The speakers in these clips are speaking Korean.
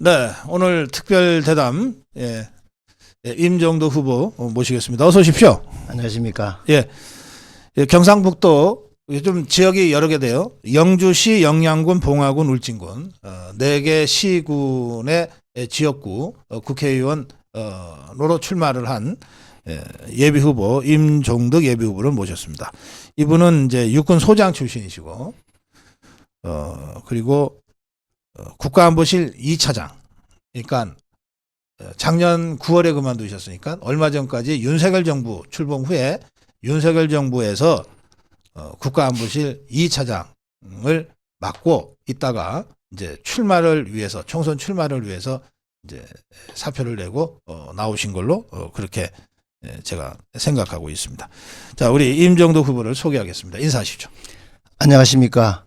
네, 오늘 특별 대담 예, 예, 임정도 후보 어, 모시겠습니다. 어서 오십시오. 안녕하십니까. 예, 예, 경상북도 좀 지역이 여러 개 돼요. 영주시, 영양군, 봉화군, 울진군 어, 네개 시군의 예, 지역구 어, 국회의원 어, 로로 출마를 한 예, 예비 후보 임종덕 예비 후보를 모셨습니다. 이분은 이제 육군 소장 출신이시고 어 그리고 어, 국가안보실 2차장. 그러니까 어, 작년 9월에 그만두셨으니까 얼마 전까지 윤석열 정부 출범 후에 윤석열 정부에서 어, 국가안보실 2차장을 맡고 있다가 이제 출마를 위해서 총선 출마를 위해서 이제 사표를 내고 어, 나오신 걸로 어, 그렇게 예, 제가 생각하고 있습니다. 자, 우리 임정도 후보를 소개하겠습니다. 인사하시죠. 안녕하십니까.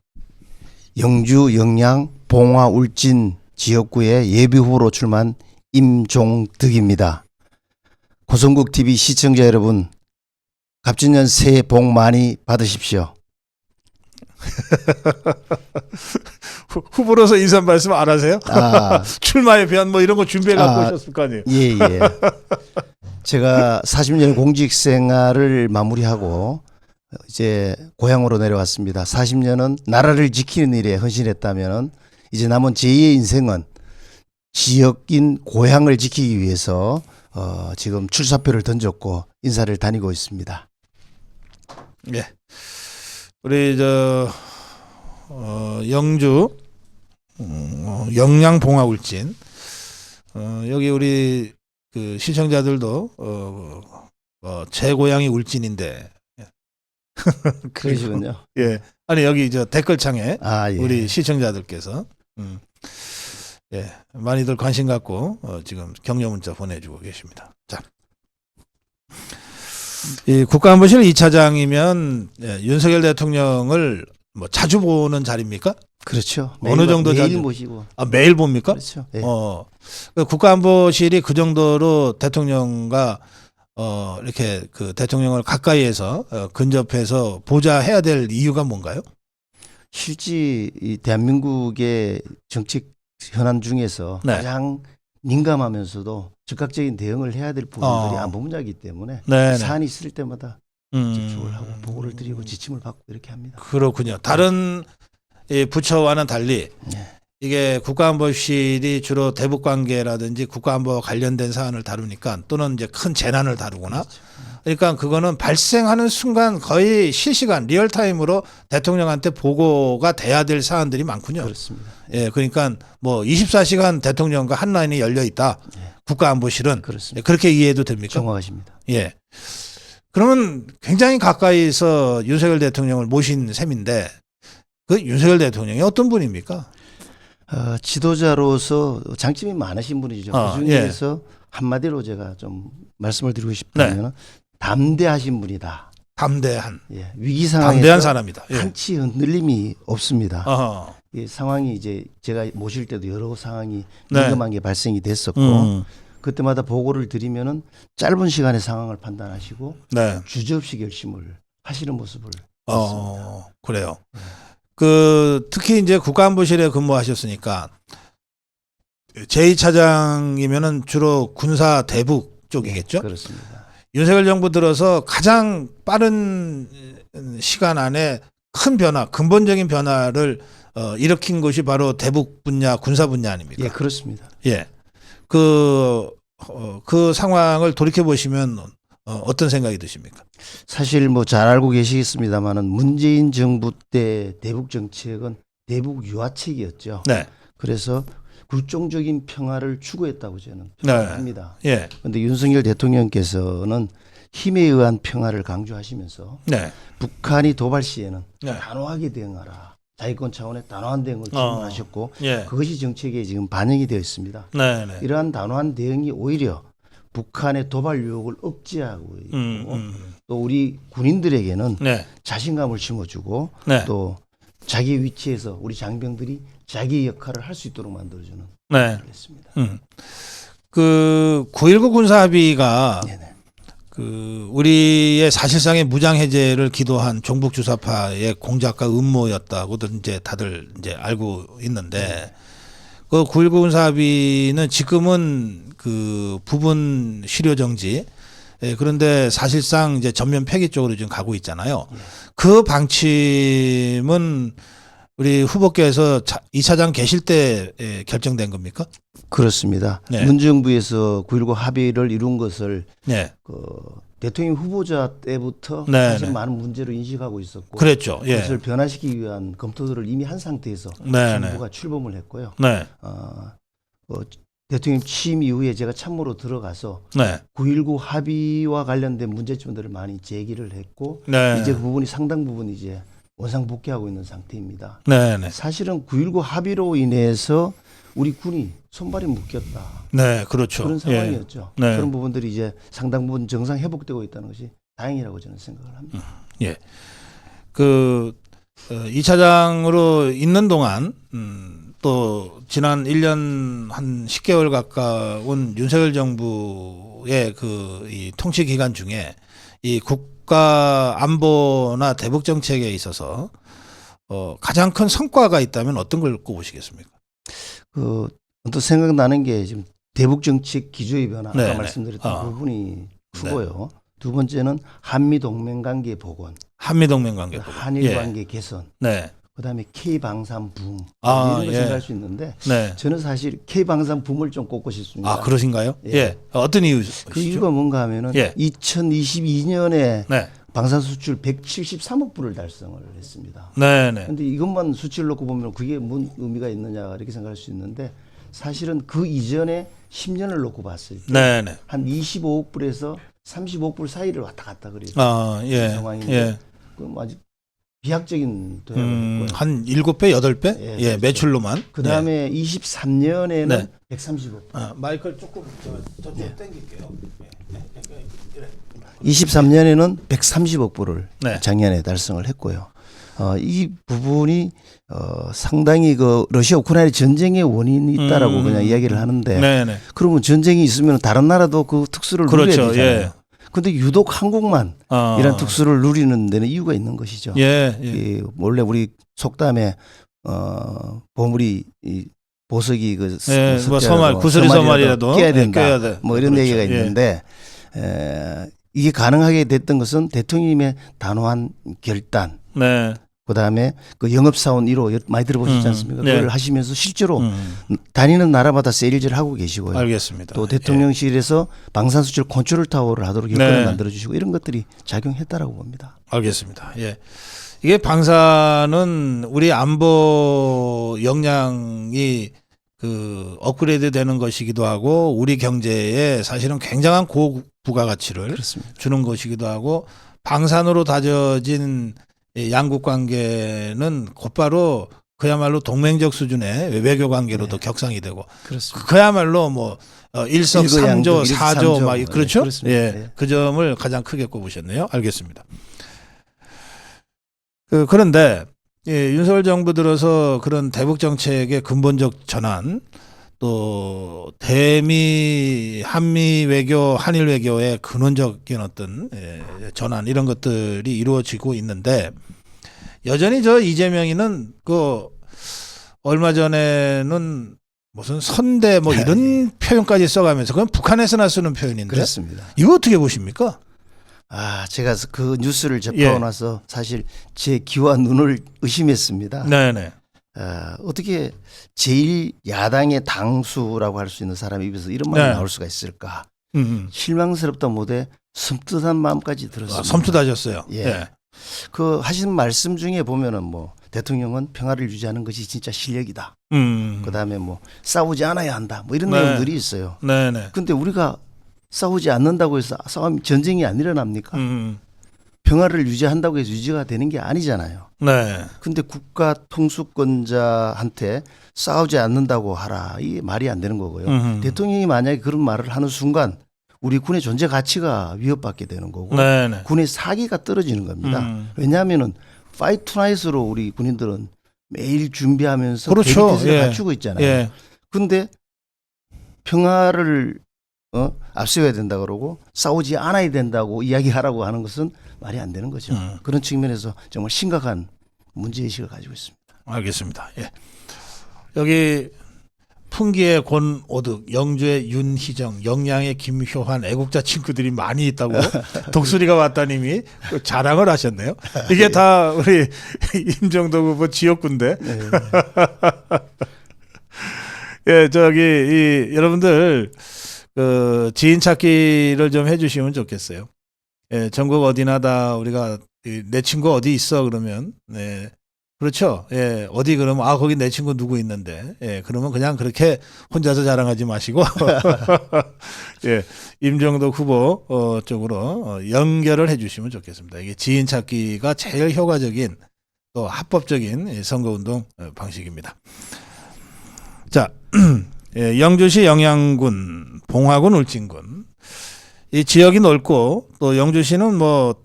영주, 영양, 봉화, 울진 지역구의 예비 후보로 출마한 임종득입니다. 고성국 TV 시청자 여러분, 갑진년 새해 복 많이 받으십시오. 후, 후보로서 인사 말씀 안 하세요? 아, 출마에 대한 뭐 이런 거 준비해 갖고 아, 오셨을 거 아니에요. 예, 예. 제가 40년 공직 생활을 마무리하고 이제 고향으로 내려왔습니다. 40년은 나라를 지키는 일에 헌신했다면 이제 남은 제2의 인생은 지역인 고향을 지키기 위해서 어, 지금 출사표를 던졌고 인사를 다니고 있습니다. 예. 우리 저 어, 영주 음, 어, 영양 봉화 울진 어, 여기 우리 그 시청자들도 어, 어, 제 고향이 울진인데 그리고, 그러시군요. 예. 아니 여기 저 댓글창에 아, 예. 우리 시청자들께서 음, 예, 많이들 관심 갖고 어, 지금 격려 문자 보내주고 계십니다. 자, 이 국가안보실 2차장이면 예, 윤석열 대통령을 뭐 자주 보는 자리입니까? 그렇죠. 어느 매일, 정도 매일 자주- 모시고 아, 매일 봅니까? 그렇죠. 예. 어, 그 국가안보실이 그 정도로 대통령과 어, 이렇게 그 대통령을 가까이에서 어, 근접해서 보자 해야 될 이유가 뭔가요? 실제 이 대한민국의 정책 현안 중에서 네. 가장 민감하면서도 즉각적인 대응을 해야 될 부분들이 어. 안보문제이기 때문에 네, 네. 사안이 있을 때마다 음. 접촉을 하고 보고를 드리고 지침을 받고 이렇게 합니다. 그렇군요. 다른 이 부처와는 달리 네. 이게 국가안보실이 주로 대북 관계라든지 국가안보 관련된 사안을 다루니까 또는 이제 큰 재난을 다루거나 그렇죠. 그러니까 그거는 발생하는 순간 거의 실시간 리얼타임으로 대통령한테 보고가 돼야 될 사안들이 많군요. 그렇습니다. 예, 그러니까 뭐 24시간 대통령과 한 라인이 열려 있다. 네. 국가안보실은 그렇습니다. 그렇게 이해해도 됩니까? 정확하십니다. 예. 그러면 굉장히 가까이서 윤석열 대통령을 모신 셈인데 그 윤석열 대통령이 어떤 분입니까? 어, 지도자로서 장점이 많으신 분이죠. 아, 그 중에서 한마디로 제가 좀 말씀을 드리고 네. 싶다면 담대하신 분이다. 담대한, 예. 위기 상황에서 담대한 사람이다. 예. 한치 흔들림이 없습니다. 어허. 이 상황이 이제 제가 모실 때도 여러 상황이 네. 민감한 게 발생이 됐었고 음, 그때마다 보고를 드리면은 짧은 시간에 상황을 판단하시고 네. 주저없이 결심을 하시는 모습을 어, 그래요. 그 특히 이제 국가안보실에 근무하셨으니까 제2차장이면은 주로 군사 대북 쪽이겠죠? 그렇습니다. 윤석열 정부 들어서 가장 빠른 시간 안에 큰 변화, 근본적인 변화를 어, 일으킨 것이 바로 대북 분야, 군사 분야 아닙니까? 예, 그렇습니다. 예. 그, 어, 그 상황을 돌이켜 보시면 어, 어떤 생각이 드십니까? 사실 뭐 잘 알고 계시겠습니다만은 문재인 정부 때 대북 정책은 대북 유화책이었죠. 네. 그래서 굴종적인 평화를 추구했다고 저는 네. 합니다. 예. 그런데 윤석열 대통령께서는 힘에 의한 평화를 강조하시면서 네. 북한이 도발 시에는 네. 단호하게 대응하라. 자위권 차원의 단호한 대응을 어. 주문하셨고 예. 그것이 정책에 지금 반영이 되어 있습니다. 네. 네. 이러한 단호한 대응이 오히려 북한의 도발 유혹을 억제하고 있고 음, 음. 또 우리 군인들에게는 네. 자신감을 심어주고 네. 또 자기 위치에서 우리 장병들이 자기 역할을 할 수 있도록 만들어주는 네. 그랬습니다. 음. 그9.19 군사 합의가 네네. 그 우리의 사실상의 무장 해제를 기도한 종북 주사파의 공작과 음모였다고도 이제 다들 이제 알고 있는데 그 9.19 군사 합의는 지금은 그 부분 실효 정지 예, 그런데 사실상 이제 전면 폐기 쪽으로 지금 가고 있잖아요. 그 방침은 우리 후보께서 자- 이 차장 계실 때 예, 결정된 겁니까? 그렇습니다. 네. 문정부에서 9.19 합의를 이룬 것을 네. 그 대통령 후보자 때부터 네, 사실 네. 많은 문제로 인식하고 있었고 그랬죠. 예. 그것을 변화시키기 위한 검토들을 이미 한 상태에서 네, 네. 정부가 출범을 했고요. 네. 어, 어, 대통령 취임 이후에 제가 참모로 들어가서 네. 9.19 합의와 관련된 문제점들을 많이 제기를 했고 네. 이제 그 부분이 상당 부분 이제 원상복귀하고 있는 상태입니다. 네, 네. 사실은 9.19 합의로 인해서 우리 군이 손발이 묶였다. 네, 그렇죠. 그런 예. 상황이었죠. 네. 그런 부분들이 이제 상당 부분 정상 회복되고 있다는 것이 다행이라고 저는 생각을 합니다. 그, 어, 이 차장으로 있는 동안, 음, 또, 지난 1년 한 10개월 가까운 윤석열 정부의 그, 이 통치 기간 중에 이 국 가 안보나 대북 정책에 있어서 어, 가장 큰 성과가 있다면 어떤 걸 꼽으시겠습니까? 그 언뜻 생각나는 게 지금 대북 정책 기조의 변화 아까 네, 네. 말씀드렸던 어. 부분이 크고요. 두 번째는 한미 동맹 관계 복원, 한미 동맹 관계. 보고. 한일 예. 관계 개선, 네. 그다음에 K 방산 붐 아, 이런 걸 예. 생각할 수 있는데 네. 저는 사실 K 방산 붐을 좀 꼽고 싶습니다. 아, 그러신가요? 예. 예. 어떤 이유시죠? 그 이유가 뭔가 하면은 예. 2022년에 네. 방산 수출 173억 불을 달성을 했습니다. 네, 네. 근데 이것만 수치를 놓고 보면 그게 뭔 의미가 있느냐 이렇게 생각할 수 있는데 사실은 그 이전에 10년을 놓고 봤을 때. 한 25억 불에서 35억 불 사이를 왔다 갔다 그래요. 아, 예. 상황인데 예. 그럼 아직 비약적인 도약을 음, 했고요. 한 7배, 8배? 예, 예, 그렇죠. 매출로만. 그 다음에 23년에는 네. 130억. 예. 아, 마이크를 조금 저, 저쪽 네. 당길게요. 예. 23년에는 130억 불을 네. 작년에 달성을 했고요. 어, 이 부분이 어, 상당히 그 러시아 우크라이나 전쟁의 원인이 있다라고 음. 그냥 이야기를 하는데 네, 네. 그러면 전쟁이 있으면 다른 나라도 그 특수를 그렇죠. 누려야 되잖아요. 예. 근데 유독 한국만 어. 이런 특수를 누리는 데는 이유가 있는 것이죠. 예, 예. 이 원래 우리 속담에 어 보물이 이 보석이 그 예, 스- 뭐 서말, 구슬이 서말이라도 껴야 된다. 껴야 돼. 뭐 이런 그렇죠. 얘기가 예. 있는데 에, 이게 가능하게 됐던 것은 대통령님의 단호한 결단, 네. 그다음에 그 영업사원 1호 많이 들어보셨지 음, 않습니까? 네. 그걸 하시면서 실제로 음, 다니는 나라마다 세일즈를 하고 계시고요. 알겠습니다. 또 대통령실에서 방산수출 컨트롤 타워를 하도록 여건을 네. 만들어 주시고 이런 것들이 작용했다라고 봅니다. 예, 알겠습니다. 예. 이게 방사는 우리 안보 역량이 그 업그레이드 되는 것이기도 하고 우리 경제에 사실은 굉장한 고부가 가치를 그렇습니다. 주는 것이기도 하고 방산으로 다져진 이 양국 관계는 곧바로 그야말로 동맹적 수준의 외교 관계로도 격상이 되고 그렇습니다. 그야말로 뭐 어, 일석삼조, 사조. 막 이- 네, 그렇죠? 그렇습니다. 예. 네. 그 점을 가장 크게 꼽으셨네요. 알겠습니다. 그 그런데 예, 윤석열 정부 들어서 그런 대북 정책의 근본적 전환 또 대미 한미 외교 한일 외교의 근원적인 어떤 예, 전환 이런 것들이 이루어지고 있는데 여전히 저 이재명이는 그 얼마 전에는 무슨 선대 뭐 이런 표현까지 써가면서 그건 북한에서나 쓰는 표현인데 그렇습니다. 이거 어떻게 보십니까? 아, 제가 그 뉴스를 접하고 예. 나서 사실 제 귀와 눈을 의심했습니다. 네네. 아, 어떻게 제일 야당의 당수라고 할 수 있는 사람의 입에서 이런 말이 네. 나올 수가 있을까? 음, 음. 실망스럽다 못해 섬뜩한 마음까지 들었습니다. 아, 섬뜩하셨어요. 예. 예. 그 하신 말씀 중에 보면은 뭐 대통령은 평화를 유지하는 것이 진짜 실력이다. 음. 그다음에 뭐 싸우지 않아야 한다. 뭐 이런 네. 내용들이 있어요. 네 네. 근데 우리가 싸우지 않는다고 해서 싸움 전쟁이 안 일어납니까? 음. 평화를 유지한다고 해서 유지가 되는 게 아니잖아요. 네. 근데 국가 통수권자한테 싸우지 않는다고 하라. 이게 말이 안 되는 거고요. 음. 대통령이 만약에 그런 말을 하는 순간 우리 군의 존재 가치가 위협받게 되는 거고 네네. 군의 사기가 떨어지는 겁니다. 음. 왜냐하면은 파이트 투나잇으로 우리 군인들은 매일 준비하면서 그렇죠. 대기태세를 예. 갖추고 있잖아요. 예. 근데 평화를 어? 앞세워야 된다 그러고 싸우지 않아야 된다고 이야기하라고 하는 것은 말이 안 되는 거죠. 음. 그런 측면에서 정말 심각한 문제 의식을 가지고 있습니다. 알겠습니다. 예. 여기 풍기의 권오득, 영주의 윤희정, 영양의 김효환 애국자 친구들이 많이 있다고 독수리가 왔다님이 그 자랑을 하셨네요. 이게 다 우리 임정도 후보 지역군데. 네. 예, 저기 이 여러분들 그 지인 찾기를 좀 해주시면 좋겠어요. 예, 전국 어디나 다 우리가 이내 친구 어디 있어 그러면 네. 그렇죠. 예, 어디 그러면 아 거기 내 친구 누구 있는데, 예, 그러면 그냥 그렇게 혼자서 자랑하지 마시고, 예, 임정도 후보 어, 쪽으로 어, 연결을 해주시면 좋겠습니다. 이게 지인 찾기가 제일 효과적인 또 합법적인 예, 선거운동 어, 방식입니다. 자, 예, 영주시 영양군, 봉화군, 울진군 이 지역이 넓고 또 영주시는 뭐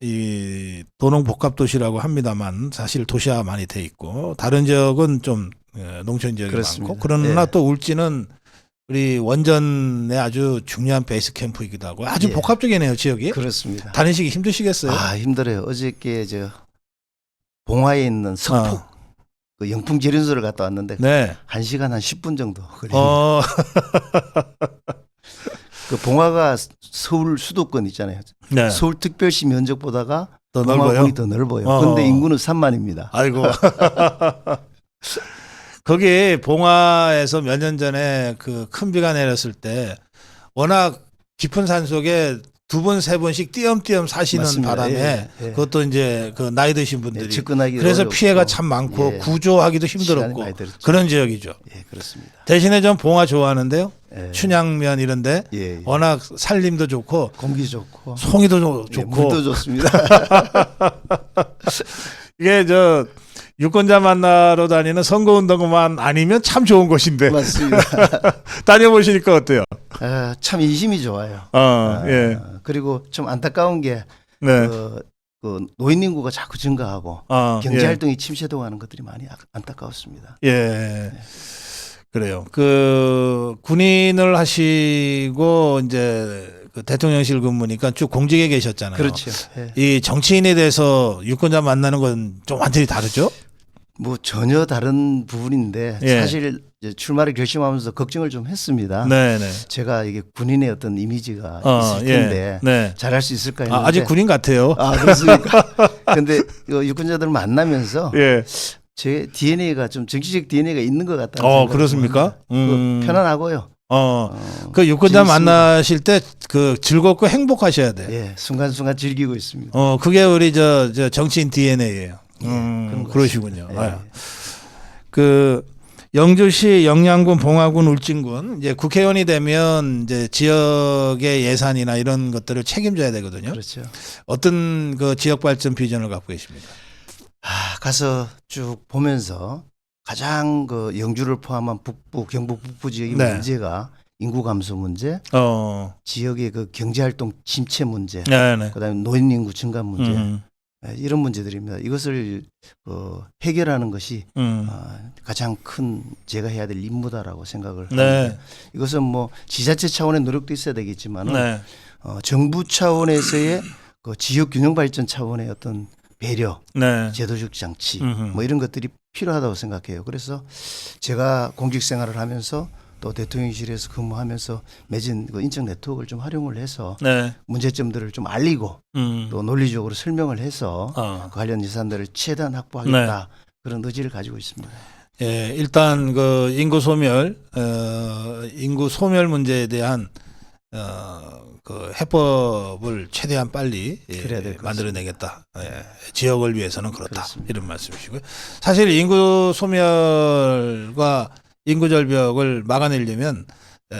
이 도농 복합 도시라고 합니다만 사실 도시화 많이 돼 있고 다른 지역은 좀 예, 농촌 지역이 그렇습니다. 많고 그러나 예. 또 울진은 우리 원전의 아주 중요한 베이스 캠프이기도 하고 아주 예. 복합적이네요 지역이 그렇습니다. 다니시기 힘드시겠어요? 아 힘들어요. 어저께 저 봉화에 있는 석포 어. 그 영풍 재련소를 갔다 왔는데 네. 한 시간 한 10분 정도 걸립니다. 어, 그 봉화가 서울 수도권 있잖아요. 네. 서울 특별시 면적보다가 더 넓어요. 더 넓어요. 어. 그런데 인구는 3만입니다. 아이고. 거기 봉화에서 몇 년 전에 그 큰 비가 내렸을 때 워낙 깊은 산 속에 두 번 세 번씩 띄엄띄엄 사시는 맞습니다. 바람에 예, 예. 그것도 이제 그 나이 드신 예, 분들이 접근하기 그래서 어렵고 피해가 참 많고 예. 구조하기도 힘들었고 많이 들었죠. 그런 지역이죠. 예, 그렇습니다. 대신에 전 봉화 좋아하는데요. 예. 춘향면 이런데 예, 예. 워낙 살림도 좋고 공기 좋고 송이도 좋- 예, 좋고 물도 좋습니다. 이게 저 유권자 만나러 다니는 선거운동만 아니면 참 좋은 곳인데 맞습니다. 다녀보시니까 어때요? 아, 참 인심이 좋아요. 어, 아, 예, 그리고 좀 안타까운 게 네, 그, 그 노인 인구가 자꾸 증가하고 어, 경제 예. 활동이 침체돼가는 것들이 많이 아- 안타까웠습니다. 예. 그래요. 그 군인을 하시고 이제 그 대통령실 근무니까 쭉 공직에 계셨잖아요. 그렇죠. 예. 이 정치인에 대해서 유권자 만나는 건 좀 완전히 다르죠? 뭐 전혀 다른 부분인데 예. 사실 이제 출마를 결심하면서 걱정을 좀 했습니다. 네, 네. 제가 이게 군인의 어떤 이미지가 어, 있을 예. 텐데 네. 잘할 수 있을까 했는데 아, 아직 군인 같아요. 아 그렇습니까? 근데 이 유권자들 만나면서 예. 제 DNA가 좀 정치적 DNA가 있는 것 같다는 어, 그렇습니까? 음. 그 편안하고요. 어. 어, 그 유권자. 만나실 때 그 즐겁고 행복하셔야 돼. 예, 순간순간 즐기고 있습니다. 어, 그게 우리 저, 저 정치인 DNA예요. 예, 음, 그러시군요. 아유. 그 영주시 영양군 봉화군 울진군 이제 국회의원이 되면 이제 지역의 예산이나 이런 것들을 책임져야 되거든요. 그렇죠. 어떤 그 지역 발전 비전을 갖고 계십니까? 아, 가서 쭉 보면서 가장 그 영주를 포함한 북부 경북 북부 지역의 네. 문제가 인구 감소 문제, 어, 지역의 그 경제 활동 침체 문제, 네, 네. 그다음에 노인 인구 증가 문제 음, 예, 이런 문제들입니다. 이것을 어, 해결하는 것이 음. 아, 가장 큰 제가 해야 될 임무다라고 생각을 네, 합니다. 이것은 뭐 지자체 차원의 노력도 있어야 되겠지만 네, 어, 정부 차원에서의 그 지역 균형 발전 차원의 어떤 배려, 네. 제도적 장치 음흠. 뭐 이런 것들이 필요하다고 생각해요. 그래서 제가 공직 생활을 하면서 또 대통령실에서 근무하면서 맺은 그 인적 네트워크를 좀 활용을 해서 네, 문제점들을 좀 알리고 음. 또 논리적으로 설명을 해서 어. 그 관련 예산들을 최대한 확보하겠다 네. 그런 의지를 가지고 있습니다. 예, 일단 그 인구 소멸, 어, 인구 소멸 문제에 대한 어, 그 해법을 최대한 빨리 예, 만들어내겠다. 예, 지역을 위해서는 그렇다. 그렇습니다. 이런 말씀이시고요. 사실 인구 소멸과 인구 절벽을 막아내려면 어,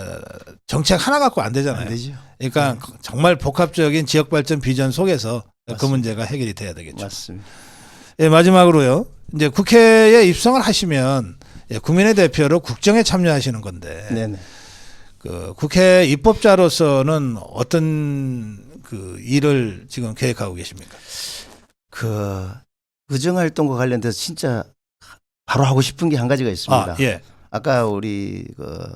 정책 하나 갖고 안 되잖아요. 안 되죠? 그러니까 정말 복합적인 지역 발전 비전 속에서 그 맞습니다. 문제가 해결이 돼야 되겠죠. 맞습니다. 예, 마지막으로요. 이제 국회에 입성을 하시면 예, 국민의 대표로 국정에 참여하시는 건데 네네. 그 국회 입법자로서는 어떤 그 일을 지금 계획하고 계십니까? 그 의정 활동과 관련돼서 진짜 바로 하고 싶은 게 한 가지가 있습니다. 아, 예. 아까 우리 그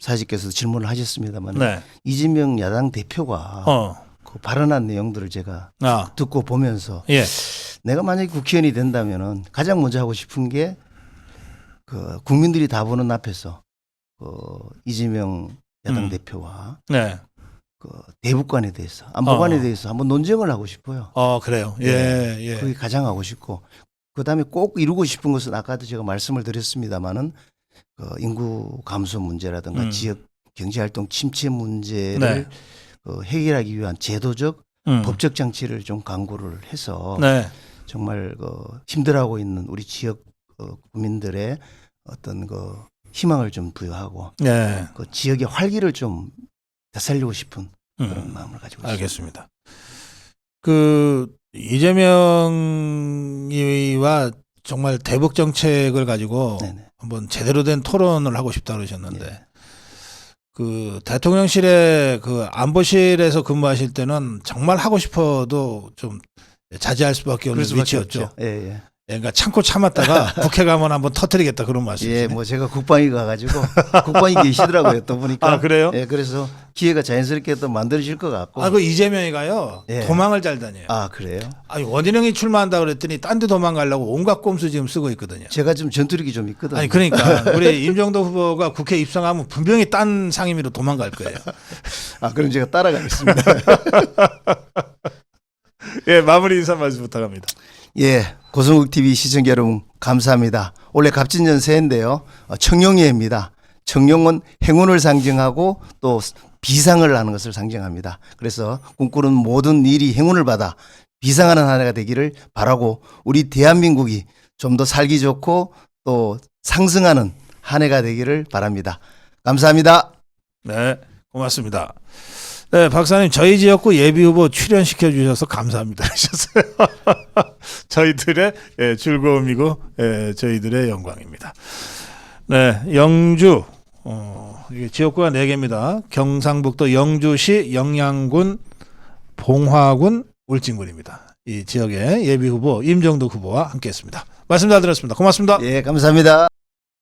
사직께서 질문을 하셨습니다만 네. 이재명 야당 대표가 어. 그 발언한 내용들을 제가 아, 듣고 보면서 예. 내가 만약에 국회의원이 된다면은 가장 먼저 하고 싶은 게 그 국민들이 다 보는 앞에서 그 이재명 야당 음. 대표와 네. 그 대북관에 대해서 안보관에 어. 대해서 한번 논쟁을 하고 싶어요. 어, 그래요. 예, 예. 그게 가장 하고 싶고 그 다음에 꼭 이루고 싶은 것은 아까도 제가 말씀을 드렸습니다마는 그 인구 감소 문제라든가 음. 지역 경제 활동 침체 문제를 네. 그 해결하기 위한 제도적 음. 법적 장치를 좀 강구를 해서 네. 정말 그 힘들어하고 있는 우리 지역 어, 국민들의 어떤 그 희망을 좀 부여하고 네. 그 지역의 활기를 좀 되살리고 싶은 그런 음. 마음을 가지고 있습니다. 알겠습니다. 그 이재명 이와 정말 대북 정책을 가지고 네네. 한번 제대로 된 토론을 하고 싶다 그러셨는데 예. 그 대통령실에 그 안보실에서 근무하실 때는 정말 하고 싶어도 좀 자제할 수밖에 없는 수밖에 위치였죠. 예, 예. 그러니까 참고 참았다가 국회 가면 한번 터뜨리겠다 그런 말씀이시네. 예, 뭐 제가 국방위 가가지고 국방위 계시더라고요. 또 보니까. 아 그래요? 예, 그래서 기회가 자연스럽게 또 만들어질 것 같고. 아 그 이재명이가요 예. 도망을 잘 다녀요. 아, 그래요? 아니 원희룡이 출마한다 그랬더니 딴 데 도망가려고 온갖 꼼수 지금 쓰고 있거든요. 제가 좀 전투력이 좀 있거든요. 아니 그러니까 우리 임정도 후보가 국회 입성하면 분명히 딴 상임위로 도망갈 거예요. 아, 그럼 제가 따라가겠습니다. 예 마무리 인사 말씀 부탁합니다. 예, 고성국 TV 시청자 여러분 감사합니다. 올해 갑진년 새해인데요. 어, 청룡이해입니다. 청룡은 행운을 상징하고 또 비상을 하는 것을 상징합니다. 그래서 꿈꾸는 모든 일이 행운을 받아 비상하는 한 해가 되기를 바라고 우리 대한민국이 좀 더 살기 좋고 또 상승하는 한 해가 되기를 바랍니다. 감사합니다. 네 고맙습니다. 네 박사님 저희 지역구 예비 후보 출연시켜 주셔서 감사합니다 하셨어요. 저희들의 예, 즐거움이고 예, 저희들의 영광입니다. 네 영주 어, 이게 지역구가 네 개입니다. 경상북도 영주시 영양군 봉화군 울진군입니다. 이 지역의 예비 후보 임정도 후보와 함께했습니다. 말씀 잘 들었습니다. 고맙습니다. 예, 감사합니다.